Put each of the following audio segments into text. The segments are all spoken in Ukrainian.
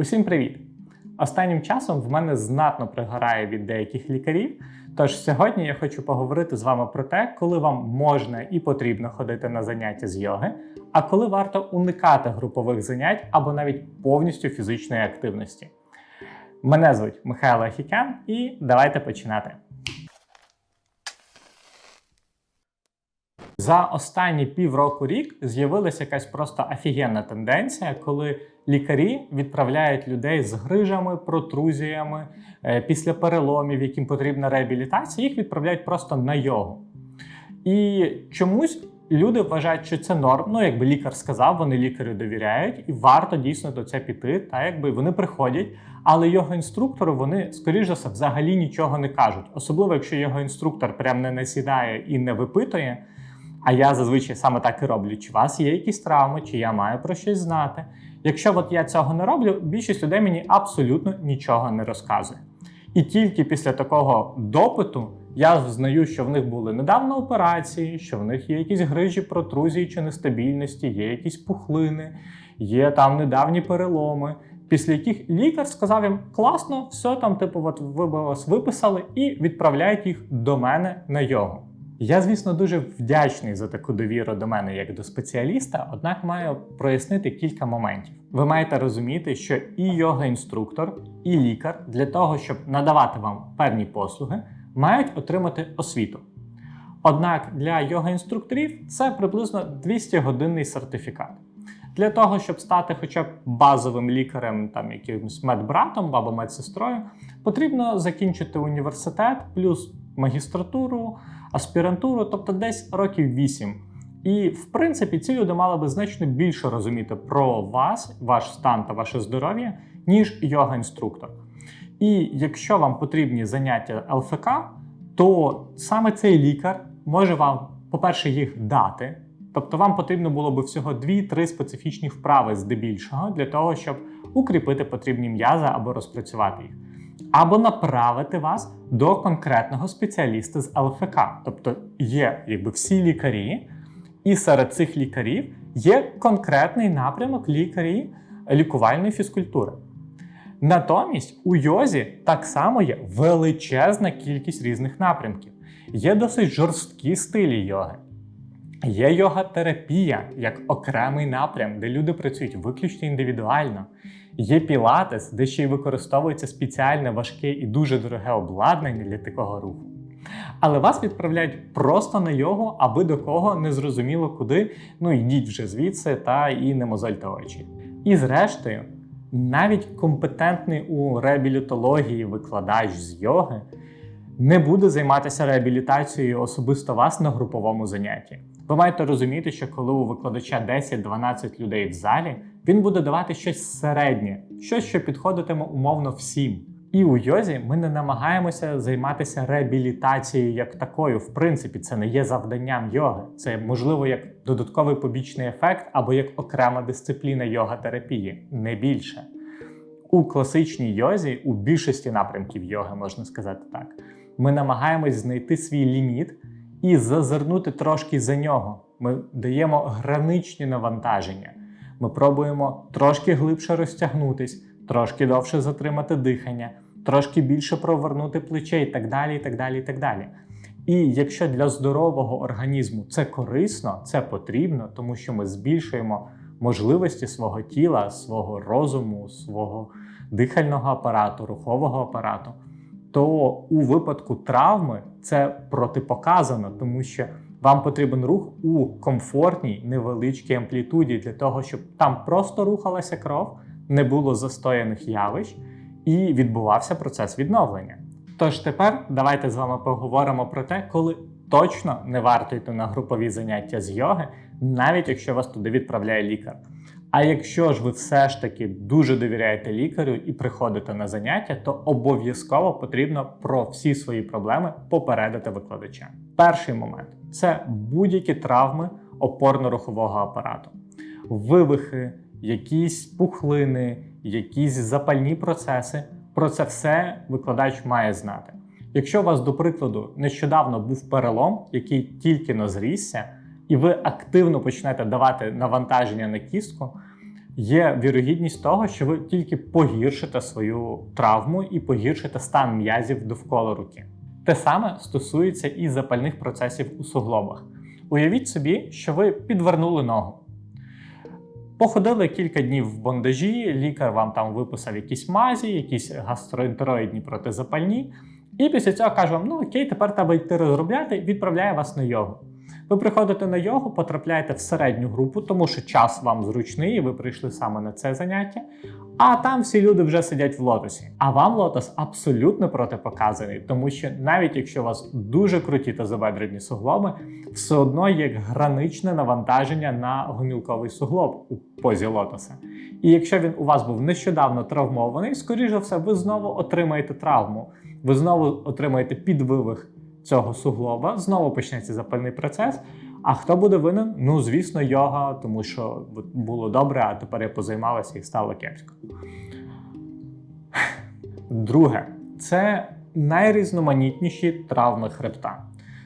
Усім привіт! Останнім часом в мене знатно пригорає від деяких лікарів. Тож сьогодні я хочу поговорити з вами про те, коли вам можна і потрібно ходити на заняття з йоги, а коли варто уникати групових занять або навіть повністю фізичної активності. Мене звуть Михайло Хікян, і давайте починати. За останні півроку рік з'явилася якась просто офігенна тенденція, коли лікарі відправляють людей з грижами, протрузіями е, після переломів, яким потрібна реабілітація, їх відправляють просто на йогу. І чомусь люди вважають, що це норм. Ну, якби лікар сказав, вони лікарю довіряють, і варто дійсно до це піти. Та якби вони приходять, але його інструктору вони, скоріш за все, взагалі нічого не кажуть. Особливо, якщо його інструктор прям не насідає і не випитує. А я зазвичай саме так і роблю. Чи у вас є якісь травми, чи я маю про щось знати. Якщо от я цього не роблю, більшість людей мені абсолютно нічого не розказує. І тільки після такого допиту я знаю, що в них були недавно операції, що в них є якісь грижі, протрузії чи нестабільності, є якісь пухлини, є там недавні переломи, після яких лікар сказав їм класно, все там, типу, от ви вас виписали і відправляють їх до мене на йогу. Я, звісно, дуже вдячний за таку довіру до мене як до спеціаліста, однак маю прояснити кілька моментів. Ви маєте розуміти, що і йога-інструктор, і лікар для того, щоб надавати вам певні послуги, мають отримати освіту. Однак для йога-інструкторів це приблизно 200-годинний сертифікат. Для того, щоб стати хоча б базовим лікарем, там якимось медбратом або медсестрою, потрібно закінчити університет, плюс магістратуру, аспірантуру, тобто десь років 8. І, в принципі, ці люди мали би значно більше розуміти про вас, ваш стан та ваше здоров'я, ніж йога-інструктор. І якщо вам потрібні заняття ЛФК, то саме цей лікар може вам, по-перше, їх дати. Тобто вам потрібно було би всього 2-3 специфічні вправи здебільшого для того, щоб укріпити потрібні м'язи або розпрацювати їх. Або направити вас до конкретного спеціаліста з ЛФК. Тобто є якби всі лікарі, і серед цих лікарів є конкретний напрямок лікарі лікувальної фізкультури. Натомість у йозі так само є величезна кількість різних напрямків. Є досить жорсткі стилі йоги. Є йога-терапія як окремий напрям, де люди працюють виключно індивідуально. Є пілатес, де ще й використовується спеціальне важке і дуже дороге обладнання для такого руху. Але вас відправляють просто на йогу, аби до кого не зрозуміло куди. Ну йдіть вже звідси та і не мозольте очі. І зрештою, навіть компетентний у реабілітології викладач з йоги не буде займатися реабілітацією особисто вас на груповому занятті. Ви маєте розуміти, що коли у викладача 10-12 людей в залі, він буде давати щось середнє, щось, що підходитиме умовно всім. І у йозі ми не намагаємося займатися реабілітацією як такою. В принципі, це не є завданням йоги. Це можливо як додатковий побічний ефект або як окрема дисципліна йога-терапії, не більше. У класичній йозі, у більшості напрямків йоги, можна сказати так, ми намагаємось знайти свій ліміт і зазирнути трошки за нього. Ми даємо граничні навантаження. Ми пробуємо трошки глибше розтягнутись, трошки довше затримати дихання, трошки більше провернути плече і так далі. І так далі, і так далі. І якщо для здорового організму це корисно, це потрібно, тому що ми збільшуємо можливості свого тіла, свого розуму, свого дихального апарату, рухового апарату, то у випадку травми це протипоказано, тому що вам потрібен рух у комфортній невеличкій амплітуді для того, щоб там просто рухалася кров, не було застояних явищ і відбувався процес відновлення. Тож тепер давайте з вами поговоримо про те, коли точно не варто йти на групові заняття з йоги, навіть якщо вас туди відправляє лікар. А якщо ж ви все ж таки дуже довіряєте лікарю і приходите на заняття, то обов'язково потрібно про всі свої проблеми попередити викладача. Перший момент це будь-які травми опорно-рухового апарату, вивихи, якісь пухлини, якісь запальні процеси. Про це все викладач має знати. Якщо у вас, до прикладу, нещодавно був перелом, який тільки назрісся, і ви активно почнете давати навантаження на кістку, є вірогідність того, що ви тільки погіршите свою травму і погіршите стан м'язів довкола руки. Те саме стосується і запальних процесів у суглобах. Уявіть собі, що ви підвернули ногу. Походили кілька днів в бондажі, лікар вам там виписав якісь мазі, якісь гастроентероїдні протизапальні, і після цього каже вам: ну окей, тепер треба йти розробляти, відправляє вас на йогу. Ви приходите на йогу, потрапляєте в середню групу, тому що час вам зручний, і ви прийшли саме на це заняття. А там всі люди вже сидять в лотосі. А вам лотос абсолютно протипоказаний, тому що навіть якщо у вас дуже круті та забедрені суглоби, все одно є граничне навантаження на гомілковий суглоб у позі лотоса. І якщо він у вас був нещодавно травмований, скоріш за все, ви знову отримаєте травму, ви знову отримаєте підвивих цього суглоба, знову почнеться запальний процес. А хто буде винен? Ну, звісно, йога, тому що було добре, а тепер я позаймалася і стало кепсько. Друге, це найрізноманітніші травми хребта.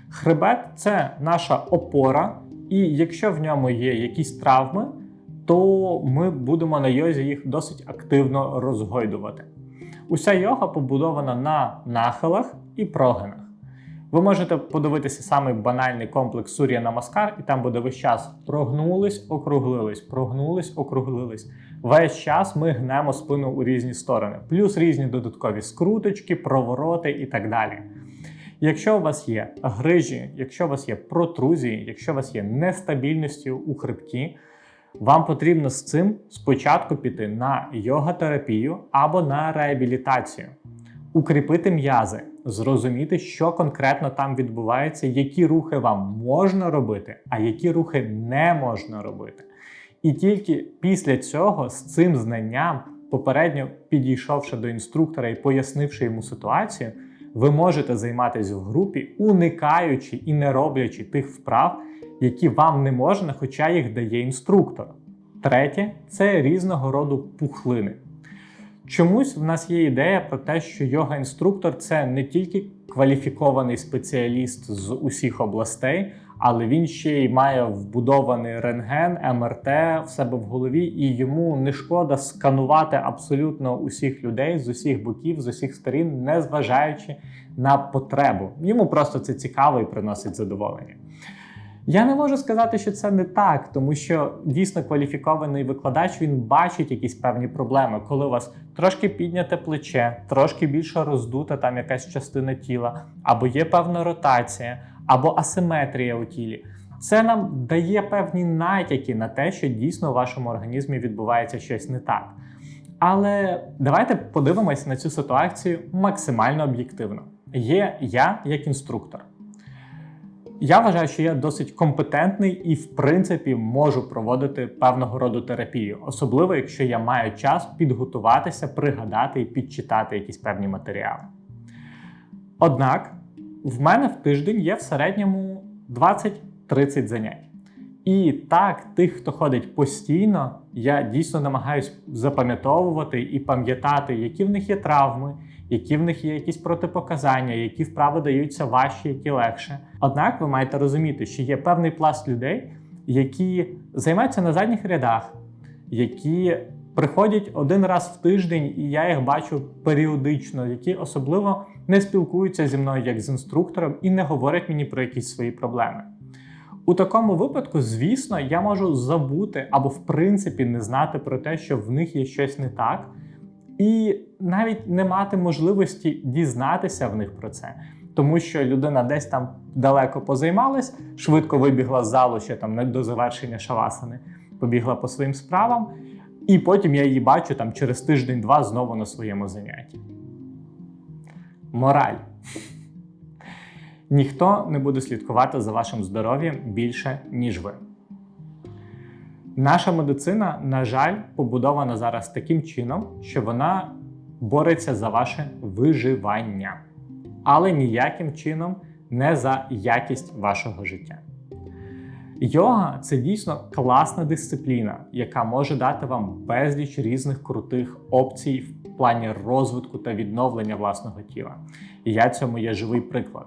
Хребет це наша опора, і якщо в ньому є якісь травми, то ми будемо на йозі їх досить активно розгойдувати. Уся йога побудована на нахилах і прогинах. Ви можете подивитися самий банальний комплекс Сур'я Намаскар, і там буде весь час прогнулись, округлились, прогнулись, округлились. Весь час ми гнемо спину у різні сторони, плюс різні додаткові скруточки, провороти і так далі. Якщо у вас є грижі, якщо у вас є протрузії, якщо у вас є нестабільності у хребті, вам потрібно з цим спочатку піти на йога-терапію або на реабілітацію, укріпити м'язи, зрозуміти, що конкретно там відбувається, які рухи вам можна робити, а які рухи не можна робити. І тільки після цього з цим знанням, попередньо підійшовши до інструктора і пояснивши йому ситуацію, ви можете займатися в групі, уникаючи і не роблячи тих вправ, які вам не можна, хоча їх дає інструктор. Третє це різного роду пухлини. Чомусь в нас є ідея про те, що йога-інструктор це не тільки кваліфікований спеціаліст з усіх областей, але він ще й має вбудований рентген, МРТ в себе в голові, і йому не шкода сканувати абсолютно усіх людей з усіх боків, з усіх сторін, не зважаючи на потребу. Йому просто це цікаво і приносить задоволення. Я не можу сказати, що це не так, тому що дійсно кваліфікований викладач він бачить якісь певні проблеми, коли у вас трошки підняте плече, трошки більше роздута там якась частина тіла, або є певна ротація, або асиметрія у тілі. Це нам дає певні натяки на те, що дійсно у вашому організмі відбувається щось не так. Але давайте подивимось на цю ситуацію максимально об'єктивно. Є я як інструктор. Я вважаю, що я досить компетентний і, в принципі, можу проводити певного роду терапію, особливо якщо я маю час підготуватися, пригадати і підчитати якісь певні матеріали. Однак в мене в тиждень є в середньому 20-30 занять. І так, тих, хто ходить постійно, я дійсно намагаюся запам'ятовувати і пам'ятати, які в них є травми, які в них є якісь протипоказання, які вправи даються важче, які легше. Однак ви маєте розуміти, що є певний пласт людей, які займаються на задніх рядах, які приходять один раз в тиждень, і я їх бачу періодично, які особливо не спілкуються зі мною як з інструктором і не говорять мені про якісь свої проблеми. У такому випадку, звісно, я можу забути або, в принципі, не знати про те, що в них є щось не так, і навіть не мати можливості дізнатися в них про це. Тому що людина десь там далеко позаймалась, швидко вибігла з залу ще там не до завершення шавасани, побігла по своїм справам, і потім я її бачу там через тиждень-два знову на своєму занятті. Мораль. Ніхто не буде слідкувати за вашим здоров'ям більше, ніж ви. Наша медицина, на жаль, побудована зараз таким чином, що вона бореться за ваше виживання, але ніяким чином не за якість вашого життя. Йога це дійсно класна дисципліна, яка може дати вам безліч різних крутих опцій в плані розвитку та відновлення власного тіла. І я цьому є живий приклад.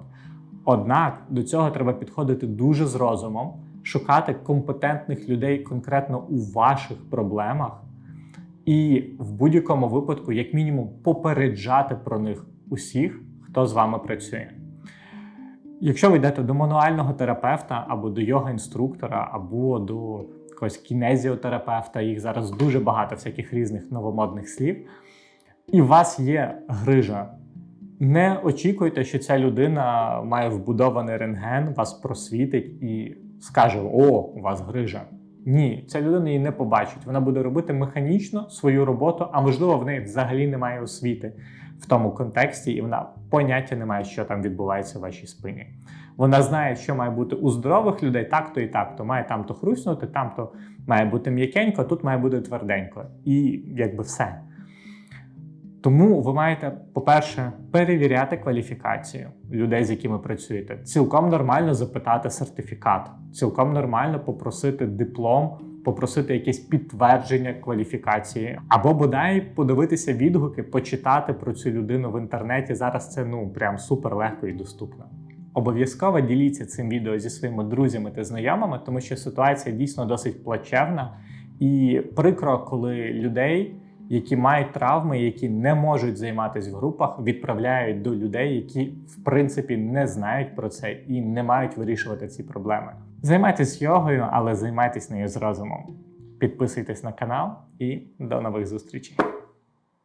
Однак до цього треба підходити дуже з розумом, шукати компетентних людей конкретно у ваших проблемах, і в будь-якому випадку, як мінімум, попереджати про них усіх, хто з вами працює. Якщо ви йдете до мануального терапевта або до йога-інструктора, або до якогось кінезіотерапевта, їх зараз дуже багато всяких різних новомодних слів, і у вас є грижа. Не очікуйте, що ця людина має вбудований рентген, вас просвітить і скаже: О, у вас грижа. Ні, ця людина її не побачить. Вона буде робити механічно свою роботу, а можливо, в неї взагалі немає освіти в тому контексті, і вона поняття не має, що там відбувається в вашій спині. Вона знає, що має бути у здорових людей так-то і так-то. Має там-то хруснути, там-то має бути м'якенько, тут має бути тверденько. І якби все. Тому ви маєте, по-перше, перевіряти кваліфікацію людей, з якими працюєте. Цілком нормально запитати сертифікат, цілком нормально попросити диплом, попросити якесь підтвердження кваліфікації, або бодай подивитися відгуки, почитати про цю людину в інтернеті. Зараз це ну прям супер легко і доступно. Обов'язково діліться цим відео зі своїми друзями та знайомими, тому що ситуація дійсно досить плачевна і прикро, коли людей які мають травми, які не можуть займатися в групах, відправляють до людей, які в принципі не знають про це і не мають вирішувати ці проблеми. Займайтесь йогою, але займайтесь нею з розумом. Підписуйтесь на канал і до нових зустрічей.